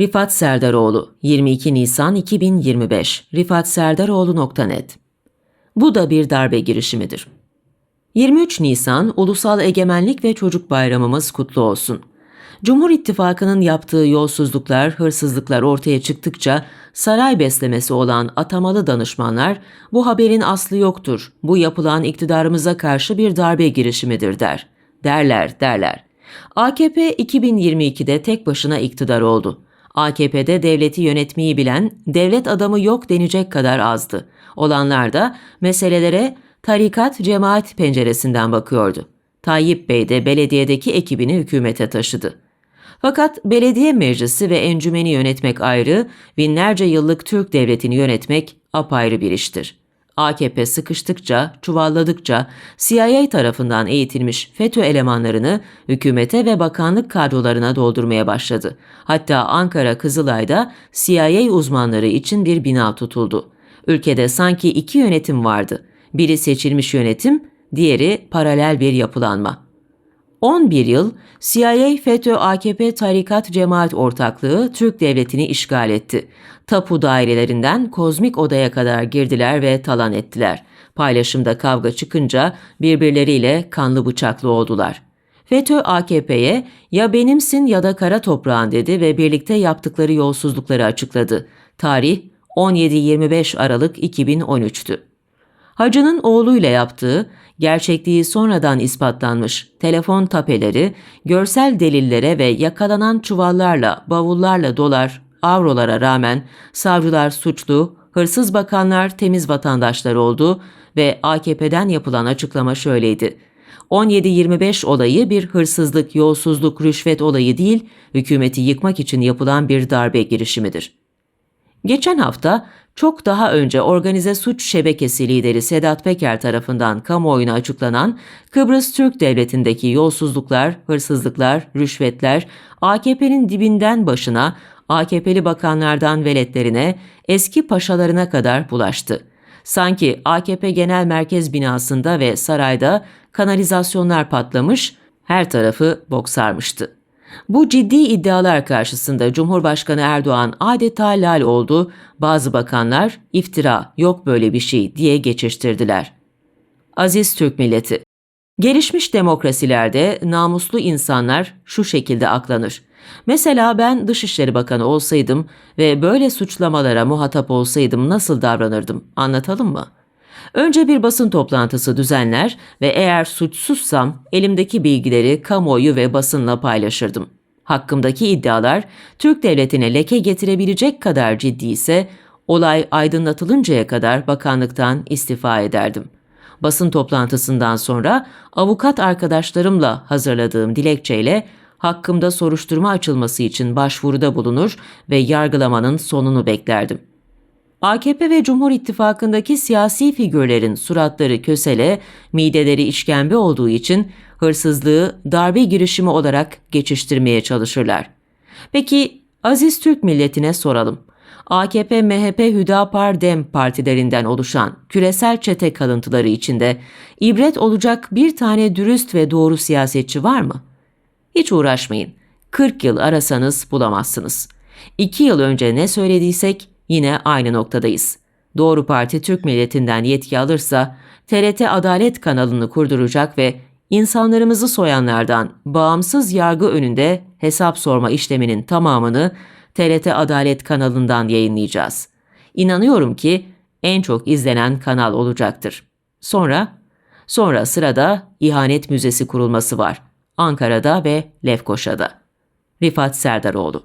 Rifat Serdaroğlu 22 Nisan 2025 rifatserdaroğlu.net Bu da bir darbe girişimidir. 23 Nisan Ulusal Egemenlik ve Çocuk Bayramımız kutlu olsun. Cumhur İttifakı'nın yaptığı yolsuzluklar, hırsızlıklar ortaya çıktıkça saray beslemesi olan atamalı danışmanlar bu haberin aslı yoktur, bu yapılan iktidarımıza karşı bir darbe girişimidir der. Derler, derler. AKP 2022'de tek başına iktidar oldu. AKP'de devleti yönetmeyi bilen, devlet adamı yok denecek kadar azdı. Olanlar da meselelere tarikat cemaat penceresinden bakıyordu. Tayyip Bey de belediyedeki ekibini hükümete taşıdı. Fakat belediye meclisi ve encümeni yönetmek ayrı, binlerce yıllık Türk devletini yönetmek apayrı bir iştir. AKP sıkıştıkça, çuvalladıkça CIA tarafından eğitilmiş FETÖ elemanlarını hükümete ve bakanlık kadrolarına doldurmaya başladı. Hatta Ankara Kızılay'da CIA uzmanları için bir bina tutuldu. Ülkede sanki iki yönetim vardı. Biri seçilmiş yönetim, diğeri paralel bir yapılanma. 11 yıl CIA, FETÖ, AKP tarikat cemaat ortaklığı Türk devletini işgal etti. Tapu dairelerinden kozmik odaya kadar girdiler ve talan ettiler. Paylaşımda kavga çıkınca birbirleriyle kanlı bıçaklı oldular. FETÖ AKP'ye ya benimsin ya da kara toprağın dedi ve birlikte yaptıkları yolsuzlukları açıkladı. Tarih 17-25 Aralık 2013'tü. Hacı'nın oğluyla yaptığı, gerçekliği sonradan ispatlanmış telefon tapeleri, görsel delillere ve yakalanan çuvallarla, bavullarla dolar, avrolara rağmen savcılar suçlu, hırsız bakanlar temiz vatandaşlar oldu ve AKP'den yapılan açıklama şöyleydi. 17-25 olayı bir hırsızlık, yolsuzluk, rüşvet olayı değil, hükümeti yıkmak için yapılan bir darbe girişimidir. Geçen hafta çok daha önce organize suç şebekesi lideri Sedat Peker tarafından kamuoyuna açıklanan Kıbrıs Türk Devleti'ndeki yolsuzluklar, hırsızlıklar, rüşvetler AKP'nin dibinden başına, AKP'li bakanlardan veletlerine, eski paşalarına kadar bulaştı. Sanki AKP Genel Merkez binasında ve sarayda kanalizasyonlar patlamış, her tarafı bok sarmıştı. Bu ciddi iddialar karşısında Cumhurbaşkanı Erdoğan adeta lal oldu, bazı bakanlar iftira yok böyle bir şey diye geçiştirdiler. Aziz Türk milleti Gelişmiş demokrasilerde namuslu insanlar şu şekilde aklanır. Mesela ben Dışişleri Bakanı olsaydım ve böyle suçlamalara muhatap olsaydım nasıl davranırdım anlatalım mı?'' Önce bir basın toplantısı düzenler ve eğer suçsuzsam elimdeki bilgileri kamuoyu ve basınla paylaşırdım. Hakkımdaki iddialar Türk devletine leke getirebilecek kadar ciddi ise olay aydınlatılıncaya kadar bakanlıktan istifa ederdim. Basın toplantısından sonra avukat arkadaşlarımla hazırladığım dilekçeyle hakkımda soruşturma açılması için başvuruda bulunur ve yargılamanın sonunu beklerdim. AKP ve Cumhur İttifakı'ndaki siyasi figürlerin suratları kösele, mideleri işkembe olduğu için hırsızlığı darbe girişimi olarak geçiştirmeye çalışırlar. Peki aziz Türk milletine soralım. AKP, MHP, Hüdapar, DEM partilerinden oluşan küresel çete kalıntıları içinde ibret olacak bir tane dürüst ve doğru siyasetçi var mı? Hiç uğraşmayın. 40 yıl arasanız bulamazsınız. 2 yıl önce ne söylediysek yine aynı noktadayız. Doğru Parti Türk milletinden yetki alırsa TRT Adalet kanalını kurduracak ve insanlarımızı soyanlardan bağımsız yargı önünde hesap sorma işleminin tamamını TRT Adalet kanalından yayınlayacağız. İnanıyorum ki en çok izlenen kanal olacaktır. Sonra sonra sırada İhanet Müzesi kurulması var. Ankara'da ve Lefkoşa'da. Rifat Serdaroğlu